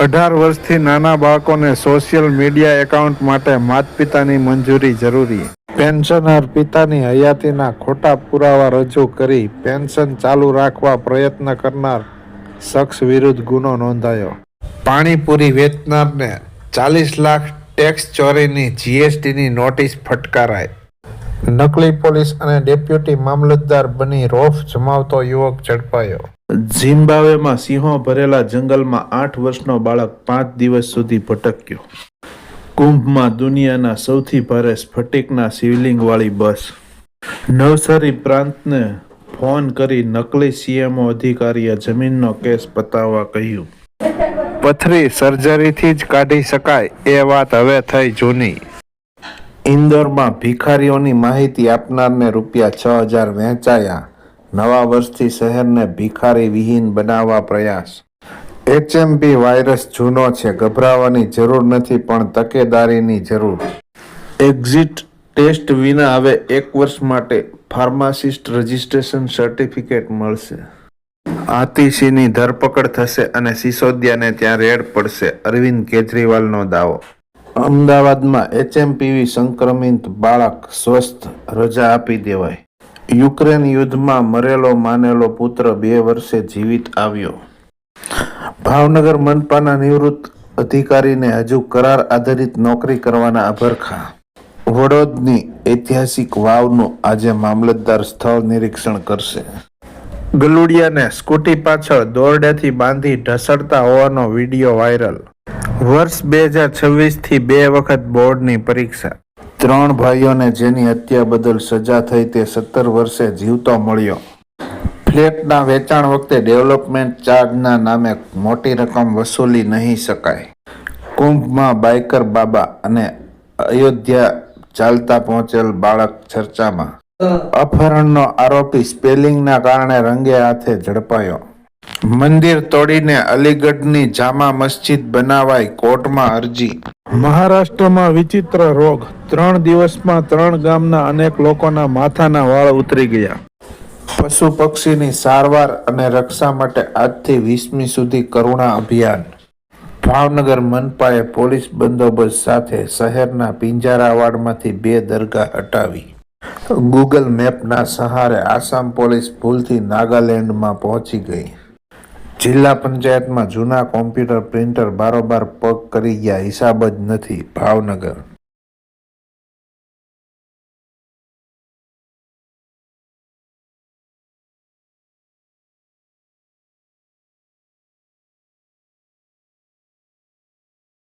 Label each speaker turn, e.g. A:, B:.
A: અઢાર વર્ષથી નાના બાળકોને સોશિયલ મીડિયા એકાઉન્ટ માટે માતપિતાની મંજૂરી જરૂરી. પેન્શનર પિતાની હયાતીના ખોટા પુરાવા રજૂ કરી પેન્શન ચાલુ રાખવા પ્રયત્ન કરનાર શખ્સ વિરુદ્ધ ગુનો નોંધાયો. પાણીપુરી વેચનારને ચાલીસ લાખ ટેક્સ ચોરીની જીએસટીની નોટિસ ફટકારાઈ. નકલી પોલીસ અને ડેપ્યુટી મામલતદાર બની રોફ જમાવતો યુવક ઝડપાયો.
B: ઝિમ્બાબ્વેમાં સિંહો ભરેલા જંગલમાં આઠ વર્ષનો બાળક પાંચ દિવસ સુધી ભટક્યો. કુંભમાં દુનિયાના સૌથી ભારે સ્ફટિકના શિવલિંગવાળી બસ. નવસારી પ્રાંતને ફોન કરી નકલી સીએમઓ અધિકારીએ જમીનનો કેસ પતાવવા કહ્યું.
A: પથરી સર્જરીથી જ કાઢી શકાય એ વાત હવે થઈ જૂની.
B: ઇન્દોરમાં ભિખારીઓની માહિતી આપનારને રૂપિયા છ હજાર વહેંચાયા. નવા વર્ષથી શહેરને ભિખારી વિહીન બનાવવા પ્રયાસ.
A: એચએમપી વાયરસ જૂનો છે, ગભરાવાની જરૂર નથી, પણ તકેદારીની જરૂર.
B: એક્ઝિટ ટેસ્ટ વિના હવે એક વર્ષ માટે ફાર્માસિસ્ટ રજિસ્ટ્રેશન સર્ટિફિકેટ મળશે.
A: આતિશીની ધરપકડ થશે અને સિસોદિયાને ત્યાં રેડ પડશે. અરવિંદ કેજરીવાલનો દાવો.
B: અમદાવાદમાં એચએમપીવી સંક્રમિત બાળક સ્વસ્થ, રજા આપી દેવાય યુક્રેન યુદ્ધમાં મરેલો માનેલો પુત્ર બે વર્ષે જીવિત આવ્યો. ભાવનગર મનપાના નિવૃત્ત અધિકારીને હજુ કરાર આધારિત નોકરી કરવાના અભરખા વડોદની ઐતિહાસિક વાવનું આજે મામલતદાર સ્થળ નિરીક્ષણ કરશે.
A: ગલુડિયાને સ્કૂટી પાછળ દોરડેથી બાંધી ઢસડતા હોવાનો વીડિયો વાયરલ. વર્ષ બે હજાર છવ્વીસથી બે વખત બોર્ડની પરીક્ષા.
B: ત્રણ ભાઈઓને જેની હત્યા બદલ સજા થઈ તે સત્તર વર્ષે જીવતો મળ્યો. ફ્લેટના વેચાણ વખતે ડેવલપમેન્ટ ચાર્જના નામે મોટી રકમ વસૂલી નહીં શકાય. કુંભમાં બાઇકર બાબા અને અયોધ્યા ચાલતા પહોંચેલ બાળક ચર્ચામાં. અપહરણનો આરોપી સ્પેલિંગના કારણે રંગે હાથે ઝડપાયો.
A: મંદિર તોડીને અલીગઢની જામા મસ્જિદ બનાવાઈ કોર્ટમાં અરજી. મહારાષ્ટ્રમાં વિચિત્ર રોગ. ત્રણ દિવસમાં ત્રણ ગામના અનેક લોકોના માથાના વાળ ઉતરી ગયા.
B: પશુ પક્ષીની સારવાર અને રક્ષા માટે આજથી વીસમી સુધી કરુણા અભિયાન. ભાવનગર મનપાએ પોલીસ બંદોબસ્ત સાથે શહેરના પિંજારાવાડમાંથી બે દરગાહ હટાવી. ગૂગલ મેપના સહારે આસામ પોલીસ ભૂલથી નાગાલેન્ડમાં પહોંચી ગઈ. જિલ્લા પંચાયતમાં જૂના કોમ્પ્યુટર પ્રિન્ટર બારોબાર પગ કરી ગયા હિસાબ જ નથી. ભાવનગર